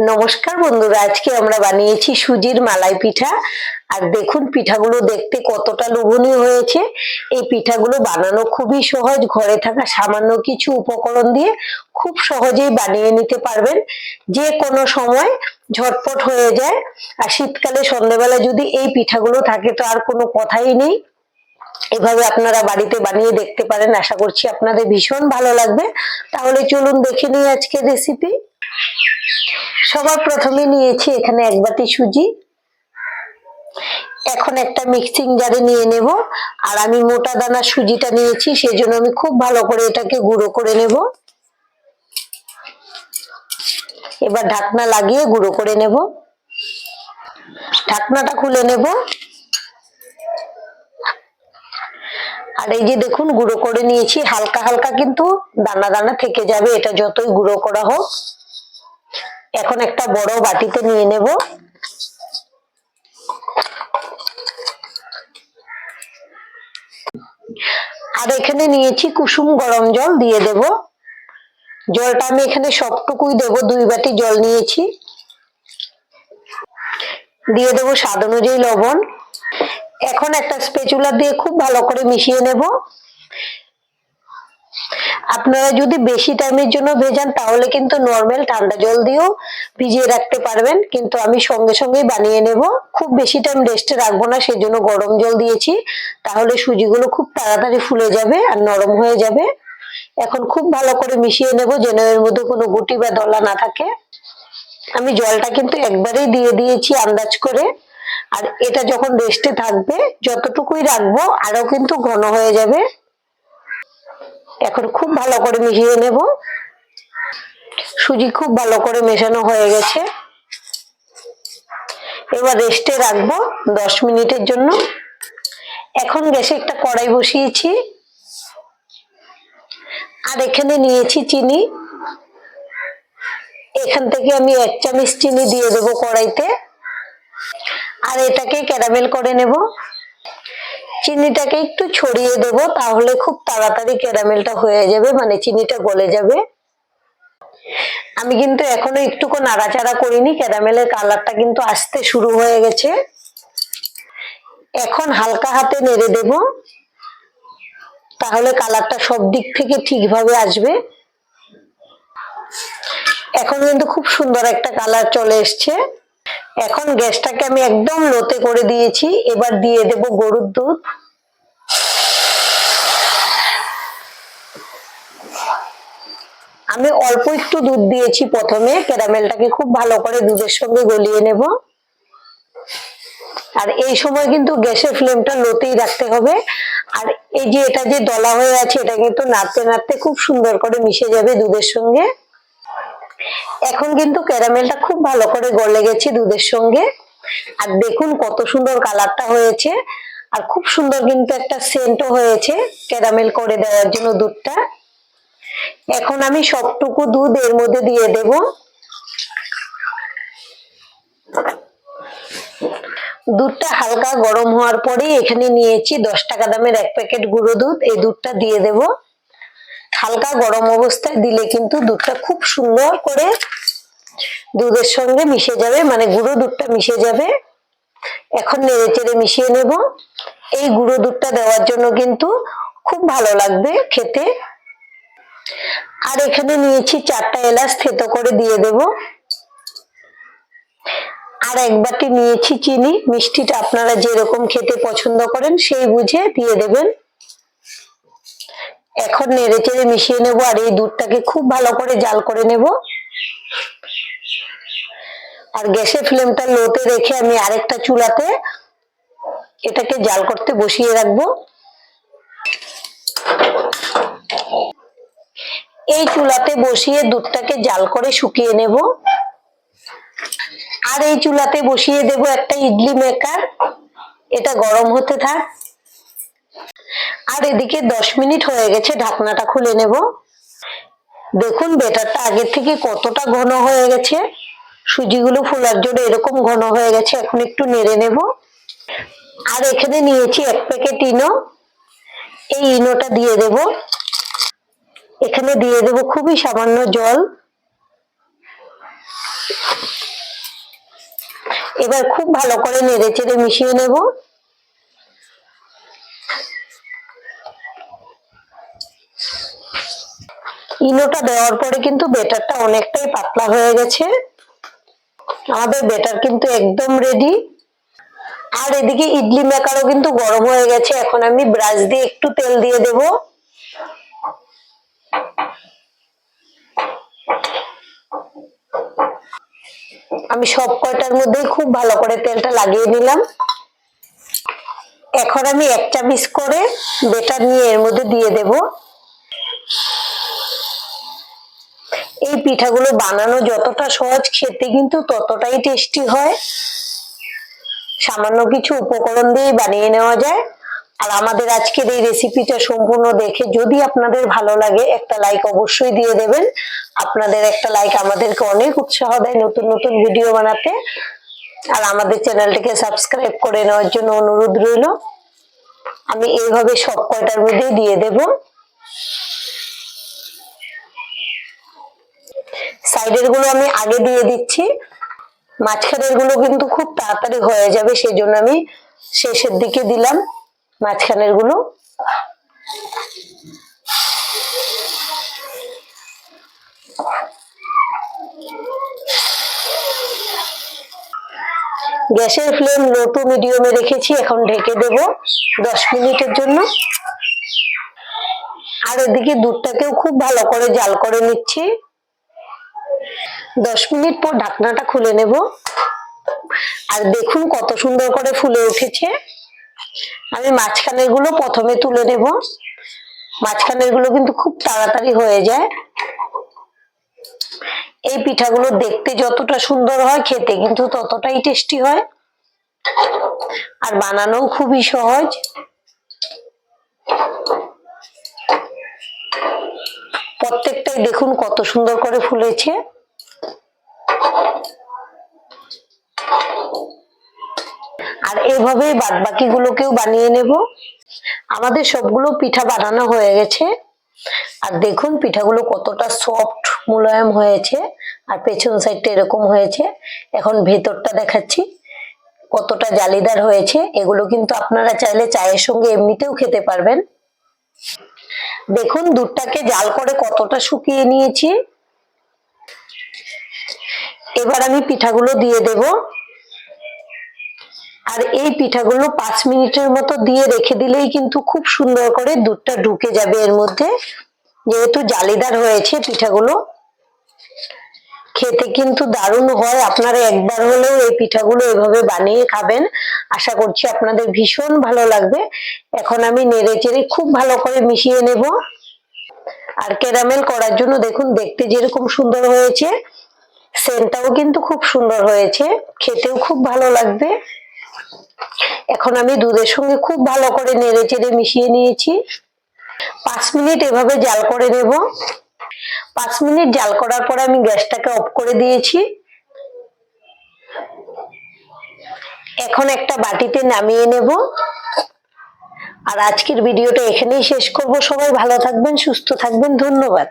নমস্কার বন্ধুরা, আজকে আমরা বানিয়েছি সুজির মালাই পিঠা। আর দেখুন, পিঠাগুলো দেখতে কতটা লোভনীয় হয়েছে। এই পিঠাগুলো বানানো খুবই সহজ। ঘরে থাকা সামান্য কিছু উপকরণ দিয়ে খুব সহজেই বানিয়ে নিতে পারবেন। যে কোনো সময় ঝটপট হয়ে যায়। আর শীতকালে সন্ধ্যেবেলা যদি এই পিঠাগুলো থাকে, তো আর কোনো কথাই নেই। এভাবে আপনারা বাড়িতে বানিয়ে দেখতে পারেন, আশা করছি আপনাদের ভীষণ ভালো লাগবে। তাহলে চলুন দেখে নিই আজকের রেসিপি সবার প্রথমে নিয়েছি এখানে এক বাটি সুজি। এখন একটা মিক্সিং জারে নিয়ে নেব। আর আমি মোটা দানা সুজিটা নিয়েছি সেই জন্য আমি খুব ভালো করে এটাকে গুঁড়ো করে নেব। এবার ঢাকনা লাগিয়ে গুঁড়ো করে নেব। ঢাকনাটা খুলে নেব। আর এই যে দেখুন, গুঁড়ো করে নিয়েছি। হালকা হালকা কিন্তু দানা দানা থেকে যাবে। এটা যতই গুঁড়ো করা হোক। এখন একটা বড় বাটিতে নিয়ে নেব। আর এখানে নিয়েছি কুসুম গরম জল, দিয়ে দেব। জলটা আমি এখানে সবটুকুই দেব। দুই বাটি জল নিয়েছি। দিয়ে দেব স্বাদ অনুযায়ী লবণ। এখন একটা স্পেচুলা দিয়ে খুব ভালো করে মিশিয়ে নেব। আপনারা যদি বেশি টাইমের জন্য ভেজান, তাহলে কিন্তু নর্মাল ঠান্ডা জল দিয়েও ভিজিয়ে রাখতে পারবেন। কিন্তু আমি সঙ্গে সঙ্গেই বানিয়ে নেব। খুব বেশি টাইম রেস্টে রাখব না সেই জন্য গরম জল দিয়েছি। তাহলে সুজিগুলো খুব তাড়াতাড়ি ফুলে যাবে আর নরম হয়ে যাবে। এখন খুব ভালো করে মিশিয়ে নেব, যেন এর মধ্যে কোনো গুটি বা দলা না থাকে। আমি জলটা কিন্তু একবারেই দিয়ে দিয়েছি আন্দাজ করে। আর এটা যখন রেস্টে থাকবে, যতটুকুই রাখব, আরও কিন্তু ঘন হয়ে যাবে। এখন খুব ভালো করে মিশিয়ে নেব। সুজি খুব ভালো করে মেশানো হয়ে গেছে। এবার রেস্টে রাখব দশ মিনিটের জন্য। এখন গ্যাসে একটা কড়াই বসিয়েছি। আর এখানে নিয়েছি চিনি। এখান থেকে আমি এক চামচ চিনি দিয়ে দেবো কড়াইতে। এটাকে ক্যারামেল করে নেব। চিনিটাকে একটু ছড়িয়ে দেব তাহলে খুব তাড়াতাড়ি ক্যারামেলটা হয়ে যাবে মানে চিনিটা গলে যাবে। আমি কিন্তু এখনও একটুকু নাড়াচাড়া করিনি, ক্যারামেলের কালারটা কিন্তু আসতে শুরু হয়ে গেছে। এখন হালকা হাতে নেড়ে দেব, তাহলে কালারটা সব দিক থেকে ঠিকভাবে আসবে। এখন কিন্তু খুব সুন্দর একটা কালার চলে এসছে। এখন গ্যাসটাকে আমি একদম লোতে করে দিয়েছি। এবার দিয়ে দেব গরুর দুধ। আমি অল্প একটু দুধ দিয়েছি প্রথমে। ক্যারামেলটাকে খুব ভালো করে দুধের সঙ্গে গলিয়ে নেব। আর এই সময় কিন্তু গ্যাসের ফ্লেমটা লোতেই রাখতে হবে। আর এই যে এটা যে দলা হয়ে আছে, এটা কিন্তু নাড়তে নাড়তে খুব সুন্দর করে মিশে যাবে দুধের সঙ্গে। এখন কিন্তু ক্যারামেলটা খুব ভালো করে গলে গেছে দুধের সঙ্গে। আর দেখুন কত সুন্দর কালারটা হয়েছে। আর খুব সুন্দর কিন্তু একটা সেন্টও হয়েছে ক্যারামেল করে দেওয়ার জন্য দুধটা। এখন আমি সবটুকু দুধ এর মধ্যে দিয়ে দেব। দুধটা হালকা গরম হওয়ার পরে এখানে নিয়েছি দশ টাকা দামের এক প্যাকেট গুঁড়ো দুধ। এই দুধটা দিয়ে দেব। হালকা গরম অবস্থায় দিলে কিন্তু দুধটা খুব সুন্দর করে দুধের সঙ্গে মিশে যাবে মানে গুঁড়ো দুধটা মিশে যাবে। এখন নেড়ে চেড়ে মিশিয়ে নেব। এই গুঁড়ো দুধটা দেওয়ার জন্য কিন্তু খুব ভালো লাগবে খেতে। আর এখানে নিয়েছি চারটা এলাচ থেতো করে দিয়ে দেব। আর এক বাটি নিয়েছি চিনি। মিষ্টিটা আপনারা যেরকম খেতে পছন্দ করেন সেই বুঝে দিয়ে দেবেন। এখন নেড়ে চেড়ে মিশিয়ে নেব আর এই দুধটাকে খুব ভালো করে জাল করে নেব। আর গ্যাসের ফ্লেমটা লোতে রেখে আমি আরেকটা চুলাতে এটাকে জাল করতে বসিয়ে রাখব। এই চুলাতে বসিয়ে দুধটাকে জাল করে শুকিয়ে নেব। আর এই চুলাতে বসিয়ে দেব একটা ইডলি মেকার এটা গরম হতে থাক। আর এদিকে দশ মিনিট হয়ে গেছে, ঢাকনাটা খুলে নেব। দেখুন, বেটারটা আগের থেকে কতটা ঘন হয়ে গেছে। সুজিগুলো ফোলার জন্য এরকম ঘন হয়ে গেছে, এখন একটু নেড়ে নেব। আর এখানে নিয়েছি এক প্যাকেট ইনো। এই ইনোটা দিয়ে দেব। এখানে দিয়ে দেব খুবই সামান্য জল। এবার খুব ভালো করে নেড়ে চেড়ে মিশিয়ে নেব। ইনোটা দেওয়ার পরে কিন্তু বেটারটা অনেকটাই পাতলা হয়ে গেছে। আমাদের বেটার কিন্তু একদম রেডি আর এদিকে ইডলি মেকারও কিন্তু গরম হয়ে গেছে। এখন আমি ব্রাশ দিয়ে একটু তেল দিয়ে দেব। আমি সব কয়টার মধ্যেই খুব ভালো করে তেলটা লাগিয়ে নিলাম। এখন আমি এক চামচ করে বেটার নিয়ে এর মধ্যে দিয়ে দেব। এই পিঠাগুলো বানানো যতটা সহজ খেতে কিন্তু ততটাই টেস্টি হয়। সামান্য কিছু উপকরণ দিয়ে বানিয়ে নেওয়া যায়। আর আমাদের আজকের এই রেসিপিটা সম্পূর্ণ দেখে যদি আপনাদের ভালো লাগে, একটা লাইক অবশ্যই দিয়ে দেবেন। আপনাদের একটা লাইক আমাদেরকে অনেক উৎসাহ দেয় নতুন নতুন ভিডিও বানাতে। আর আমাদের চ্যানেলটিকে সাবস্ক্রাইব করে নেওয়ার জন্য অনুরোধ রইল। আমি এইভাবে সব কয়টার মধ্যেই দিয়ে দেব। সাইডেরগুলো আমি আগে দিয়ে দিচ্ছি। মাঝখানেরগুলো কিন্তু খুব তাড়াতাড়ি হয়ে যাবে সেই জন্য আমি শেষের দিকে দিলাম মাঝখানেরগুলো। গ্যাসের ফ্লেম লো টু মিডিয়ামে রেখেছি, এখন ঢেকে দেব দশ মিনিটের জন্য। আর এদিকে দুধটাকেও খুব ভালো করে জাল করে নিচ্ছি। দশ মিনিট পর ঢাকনাটা খুলে নেব। আর দেখুন কত সুন্দর করে ফুলে উঠেছে। আমি মাঝখানেরগুলো প্রথমে তুলে নেব। মাঝখানেরগুলো কিন্তু খুব তাড়াতাড়ি হয়ে যায়। এই পিঠাগুলো দেখতে যতটা সুন্দর হয় খেতে কিন্তু ততটাই টেস্টি হয়। আর বানানো খুবই সহজ। প্রত্যেকটাই দেখুন কত সুন্দর করে ফুলেছে। আর এভাবেই বাদ বাকি গুলোকেও বানিয়ে নেব। আমাদের সবগুলো পিঠা বানানো হয়ে গেছে। আর দেখুন পিঠাগুলো কতটা সফট মোলায়েম হয়েছে আর পেছন সাইডটা এরকম হয়েছে। এখন ভেতরটা দেখাচ্ছি কতটা জালিদার হয়েছে। এগুলো কিন্তু আপনারা চাইলে চায়ের সঙ্গে এমনিতেও খেতে পারবেন। দেখুন দুধটাকে জাল করে কতটা শুকিয়ে নিয়েছি। এবার আমি পিঠাগুলো দিয়ে দেব। আর এই পিঠাগুলো পাঁচ মিনিটের মতো দিয়ে রেখে দিলেই কিন্তু খুব সুন্দর করে দুধটা ঢুকে যাবে এর মধ্যে। যেহেতু জালিদার হয়েছে পিঠাগুলো, খেতে কিন্তু দারুণ হয়। আপনারা একবার হলেও এই পিঠাগুলো এভাবে বানিয়ে খাবেন। আশা করছি আপনাদের ভীষণ ভালো লাগবে। এখন আমি নেড়ে চেড়ে খুব ভালো করে মিশিয়ে নেব। আর ক্যারামেল করার জন্য দেখুন, দেখতে যেরকম সুন্দর হয়েছে, সেন্টটাও কিন্তু খুব সুন্দর হয়েছে। খেতেও খুব ভালো লাগবে। এখন আমি দুধের সঙ্গে খুব ভালো করে নেড়ে চেড়ে মিশিয়ে নিয়েছি। পাঁচ মিনিট এভাবে জাল করে নেব। পাঁচ মিনিট জাল করার পরে আমি গ্যাসটাকে অফ করে দিয়েছি। এখন একটা বাটিতে নামিয়ে নেব। আর আজকের ভিডিওটা এখানেই শেষ করব। সবাই ভালো থাকবেন, সুস্থ থাকবেন। ধন্যবাদ।